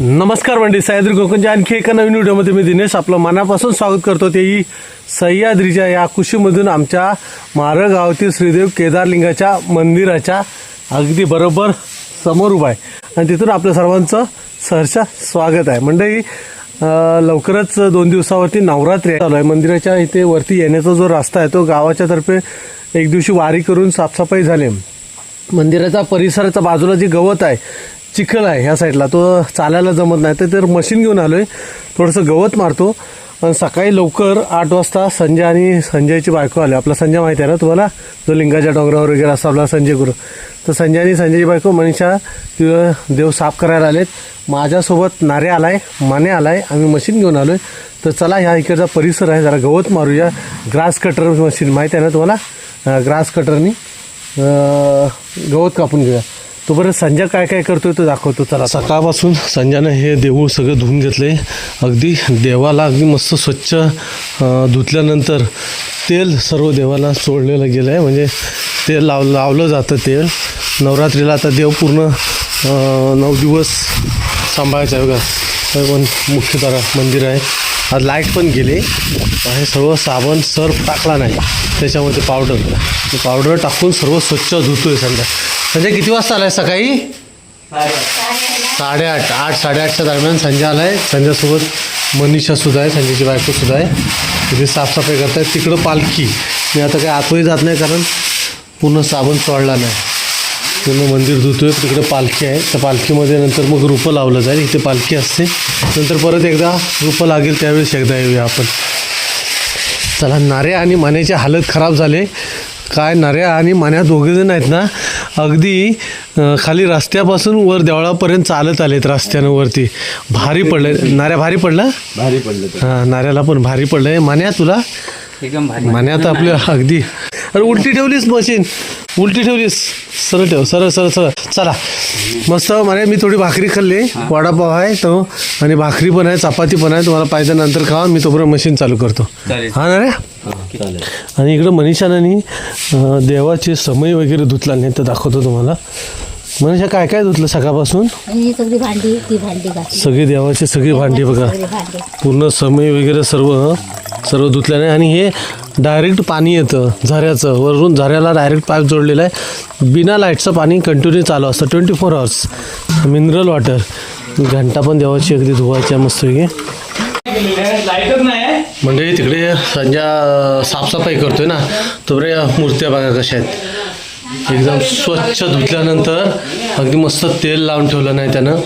नमस्कार मंडळी सह्याद्री कोकणच्या आणखी एका नवीन व्हिडिओमध्ये मी दिनेश. आपलं मनापासून स्वागत करतो. तेही सह्याद्रीच्या या कुशीमधून आमच्या मारळ गावातील श्रीदेव केदारलिंगाच्या मंदिराच्या अगदी बरोबर समोर उभा आहे. आणि तिथून आपल्या सर्वांचं सहर्ष स्वागत आहे. मंडळी लवकरच दोन दिवसावरती नवरात्री चालू आहे. मंदिराच्या इथे वरती येण्याचा जो रस्ता आहे तो गावाच्या तर्फे एक दिवशी वारी करून साफसफाई झाली. मंदिराचा परिसराच्या बाजूला जे गवत आहे चिखल आहे ह्या साईडला. तो चालायला जमत नाही. तर तर मशीन घेऊन आलो आहे थोडंसं गवत मारतो. आणि सकाळी लवकर आठ वाजता संजय आणि संजयची बायको आले आपला संजय माहिती आहे ना तुम्हाला? जो लिंगाच्या डोंगरावर वगैरे असतो आपला संजय गुरु. तर संजय आणि संजयची बायको मनीषा तिथं देव साफ करायला आलेत. माझ्यासोबत नारे आलाय माने आलाय. आम्ही मशीन घेऊन आलोय. तर चला ह्या इकडचा परिसर आहे. जरा गवत मारूया. ग्रास कटर मशीन माहिती आहे ना तुम्हाला? ग्रास कटरनी गवत कापून घेऊया. तोपर्यंत संजय काय काय करतोय तो दाखवतो चला सकाळपासून संजयानं हे देऊळ सगळं धुवून आहे अगदी देवाला अगदी मस्त स्वच्छ धुतल्यानंतर तेल सर्व देवाला सोडलेलं गेलं आहे म्हणजे तेल लाव लावलं जातं तेल. नवरात्रीला आता देव पूर्ण नऊ दिवस सांभाळायचं आहे बघा. पण मुख्य मंदिर आहे. आज लाइट पण गेले. हे सर्व साबण सर्फ टाकला नाही. त्याच्यामध्ये पावडर. पावडर टाकून सर्व स्वच्छ धुतोय संध्या. संजय किती वाजता आलाय सकाळी? साडेआठ. आठ साडेआठच्या दरम्यान संजय आलाय. संजयसोबत मनीषा सुद्धा आहे संजयची बायको सुद्धा आहे. तिथे साफसफाई करतायत. तिकडं पालखी. मी आता काही आतही जात नाही कारण पूर्ण साबण सोडला नाही. पूर्ण मंदिर धुतोय. तिकडे पालखी आहे. त्या पालखीमध्ये नंतर मग रूपं लावलं जाईल. इथे पालखी असते. नंतर परत एकदा रूपं लागेल त्यावेळेस एकदा येऊया आपण. चला नारे आणि मान्याची हालत खराब झाले. काय नाऱ्या आणि मान्या दोघेजण आहेत ना अगदी अं, खाली रस्त्यापासून वर देवळापर्यंत चालत आलेत रस्त्यानं वरती. भारी पडले नाऱ्या भारी पडला? भारी पडलं. ते हां नाऱ्याला पण भारी पडलंय. मान्या तुला? एकदम भारी. आता आपल्या अगदी अरे उलटी ठेवलीस मशीन उलटी ठेवलीस. सरळ ठेव सरळ सरळ सरळ. चला. मस्त माने मी थोडी भाकरी खाल्ली. वडापाव आहे तो. आणि भाकरी पण आहे चपाती पण आहे. तुम्हाला पाहिजे नंतर खावा मी तोपर्यंत मशीन चालू करतो. चालेल. हा ना रे? आणि इकडं मनीषाने अं, देवाचे समय वगैरे धुतला नाही तर दाखवतो तुम्हाला. मनीषा काय काय धुतलं सकाळपासून? आणि ही सगळी भांडी ती भांडी घातली सगळी देवाची सगळी भांडी बघा. सगळी भांडी. पूर्ण समय वगैरे सर्व सर्व धुतल्याने आणि हे डायरेक्ट पाणी येतं झऱ्याचं. वरून झऱ्याला डायरेक्ट पाईप जोडलेलं आहे. बिना लाईटचं पाणी कंटिन्यू चालू असतं. Twenty four hours mineral water घंटा पण देवाची अगदी धुवायची आहे. मस्तपैकी म्हणजे तिकडे संध्या अं, साफसफाई करतोय ना. तोपर्यंत मूर्त्या बघा कशा आहेत. एकदम स्वच्छ धुतल्यानंतर अगदी मस्त तेल लावून ठेवलं नाही त्यानं.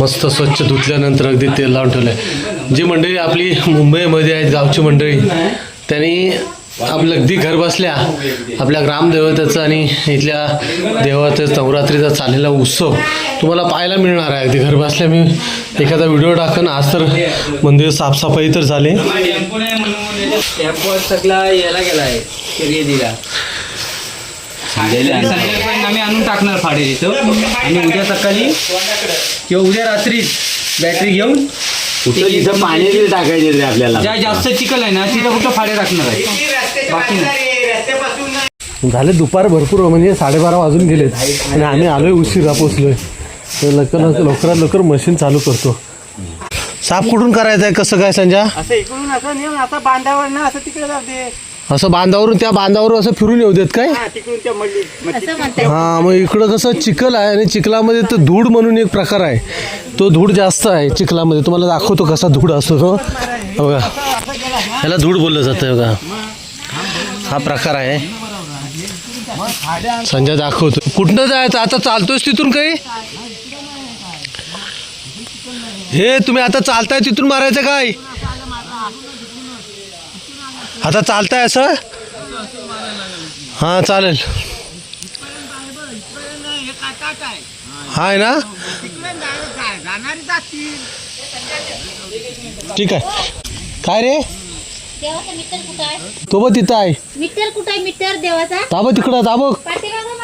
मस्त स्वच्छ धुतल्यानंतर अगदी तेल लावून ठेवलं आहे जी मंडळी आपली मुंबईमध्ये आहेत गावची मंडळी त्यांनी आपलं अगदी घर बसल्या आपल्या ग्रामदेवतेचं आणि इथल्या देवाचा नवरात्रीचा चाललेला उत्सव तुम्हाला पाहायला मिळणार आहे. अगदी घर बसल्या मी एखादा व्हिडिओ टाकन आज तर मंदिर साफसफाई तर झाले. सगळा याला गेला आहे आम्ही आणून टाकणार फाडे तिथं आणि उद्या सकाळी किंवा उद्या रात्री बॅटरी घेऊन कुठं पाणी तरी टाकायचे रे आपल्याला? ज्या जास्त चिखल आहे ना तिथं फक्त फाडे टाकणार आहे? बाकी नाही. झाले दुपार भरपूर म्हणजे साडेबारा वाजून गेलेत. आणि आम्ही आलोय उशिरा पोचलोय तर लवकर लवकरात लवकर मशीन चालू करतो. साफ कुठून करायचं आहे कसं काय संजय असं इकडून असं नेऊन आता बांधावर ना असं तिकडे दे. असं बांधावरून त्या बांधावर असं फिरून येऊ देत काय? हा तिकडून त्या मल्ली असं म्हणतात हा मग इकडं कसं चिखल आहे आणि चिखलामध्ये तर धूळ म्हणून एक प्रकार आहे. तो धूळ जास्त आहे चिखलामध्ये. तुम्हाला दाखवतो कसा धूळ असतो तो. बघा. ह्याला धूळ बोललं जातं बघा. हा प्रकार आहे. संजय दाखवतो. कुठनं जायचं आता चालतोयस तिथून काही? हे तुम्ही आता चालताय तिथून मारायचं काय? आता चालताय असं? हां चालेल. हाय ना? ठीक आहे. काय रे? देवाचा मीटर कुठं आहे? तो बघ तिथं आहे. मीटर कुठं आहे मीटर देवाचा? ताबं तिकडं ताबं पाठीमागं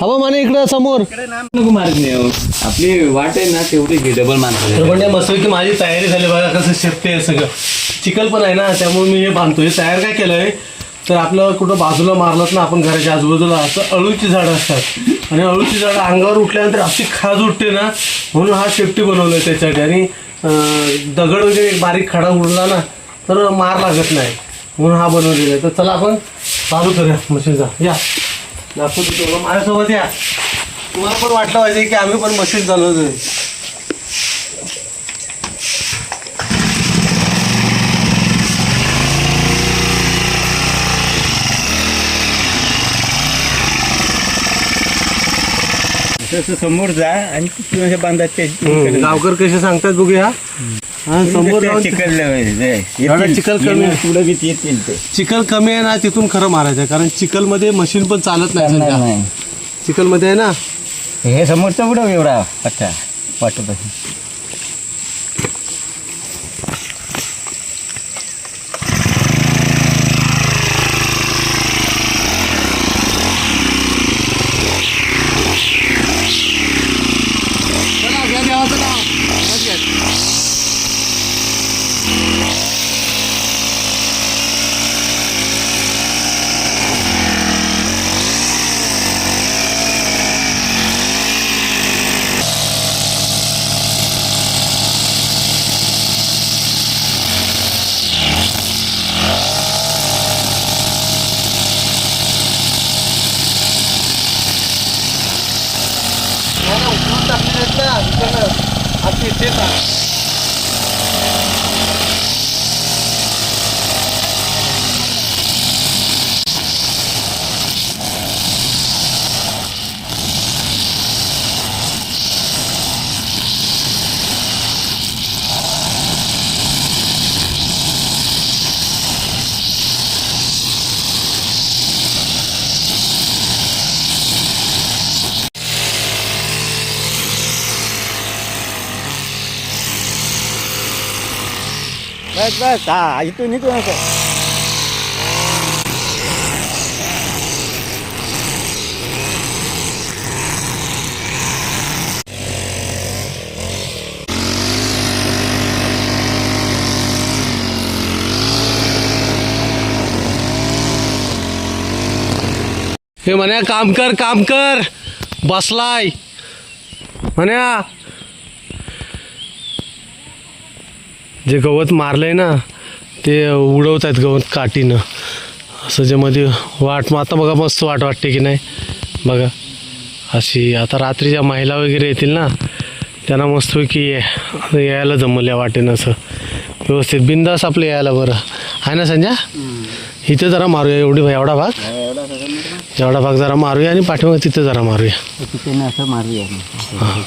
हवं माने इकडं समोर. नको मार्ग नाही हो. आपली वाट आहे ना तेवढी घे डबल की माझी तयारी झाली बघा कसं शेपते आहे सगळं. चिखल पण आहे ना त्यामुळे मी हे बांधतो हे तयार काय केलंय तर आपलं कुठं बाजूला मारलं ना आपण घराच्या आजूबाजूला असं अळूची झाडं असतात. आणि अळूची झाडं अंगावर उठल्यानंतर अशी खाज उठते ना म्हणून हा शेफ्टी बनवलं त्याच्यासाठी. आणि दगड वगैरे एक बारीक खडा उडला ना तर मार लागत नाही. म्हणून हा बनवलेला आहे. तर चला आपण चालू करूया. मशीनचा या. दाखवतो तुम्हाला माझ्यासोबत या. तुम्हाला पण वाटलं पाहिजे की आम्ही पण मशीन चालवतोय. तसं समोर जा आणि हे बांधायचे गावकर कसे सांगतात बघूया. हा समोर जाऊन एवढा चिखल कमी आहे. पुढे बी येतील ते. चिखल कमी आहे ना तिथून खरं मारायचं आहे. कारण चिखलमध्ये मशीन पण चालत नाही सध्या. चिखलमध्ये आहे ना? हे समोरचा पुढं एवढा अच्छा वाटत आहे 決定。बस बस हा इथून इथून असं हे म्हण्या काम कर काम कर. बसलाय. म्हण्या जे गवत मारलंय ना ते उडवत आहेत गवत काठीनं. असं जे मध्ये वाट मग आता बघा मस्त वाट वाटते की नाही. बघा अशी आता रात्रीच्या महिला वगैरे येतील ना त्यांना मस्तपैकी ये- यायला जमलं या वाटेनं असं. व्यवस्थित बिंदास आपलं यायला बरं. आहे ना संजय इथे जरा मारूया एवढी एवढा भाग? एवढा भाग जरा मारूया आणि पाठीमागे तिथे जरा मारूया. असं मारूया. हा.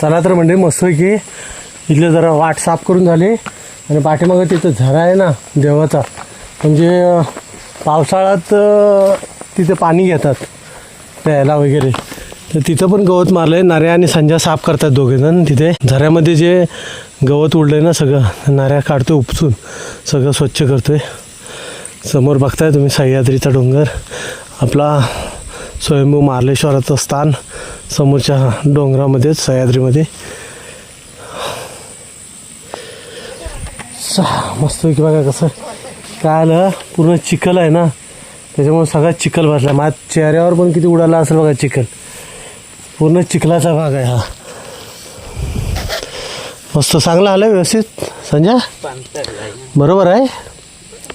चला तर म्हणजे मस्त की इथले जरा वाट साफ करून झाली. आणि पाठीमागं तिथं झरा आहे ना देवाचा. म्हणजे पावसाळ्यात तिथे पाणी घेतात प्यायला वगैरे. तर तिथं पण गवत मारलंय. नाऱ्या आणि संजा साफ करतात दोघेजण तिथे. झऱ्यामध्ये जे गवत उडलंय ना सगळं नाऱ्या काढतो उपसून सगळं स्वच्छ करतोय. समोर बघताय तुम्ही सह्याद्रीचा डोंगर. आपला स्वयंभू मार्लेश्वराचं स्थान समोरच्या डोंगरामध्येच सह्याद्रीमध्ये. मस्त की बघा कसं. काय आलं? पूर्ण चिखल आहे ना? त्याच्यामुळे सगळा चिखल बसला. माझ्या चेहऱ्यावर पण किती उडाला असेल बघा चिखल. पूर्ण चिखलाचा भाग आहे हा. मस्त चांगला आलं व्यवस्थित. संजय? बरोबर आहे?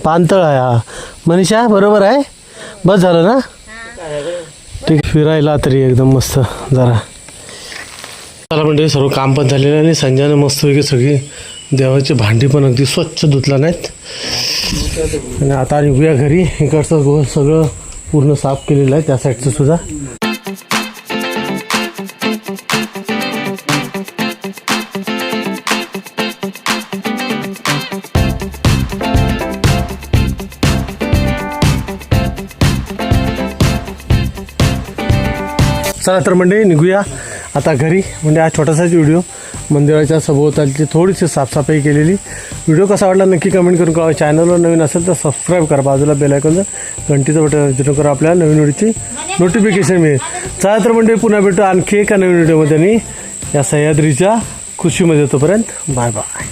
पानतळ आहे हा. मनीषा बरोबर आहे? बस झालं ना? ठीक फिरायला तरी एकदम मस्त जरा. चला म्हणजे सर्व काम पण झालेलं आहे आणि संजयानं मस्तपैकी सगळी देवाची भांडी पण अगदी स्वच्छ धुतला नाहीत. आणि आता निघूया घरी इकडचं सगळं पूर्ण साफ केलेलं आहे त्या साईडचं सुद्धा. चला तर मंडळी निघूया. आता घरी म्हणजे हा छोटासाच व्हिडिओ मंदिराच्या सभोवतालची थोडीशी साफसफाई केलेली. व्हिडिओ कसा वाटला नक्की कमेंट करून कळवा. चॅनलवर नवीन असेल तर सबस्क्राईब करा. बाजूला बेलायकॉनचं घंटीचं बटन जिथून करा आपल्याला नवीन व्हिडिओची नोटिफिकेशन मिळेल. चला तर मंडळी पुन्हा भेटू आणखी एका नवीन व्हिडिओमध्ये आणि या सह्याद्रीच्या खुशीमध्ये येतोपर्यंत बाय बाय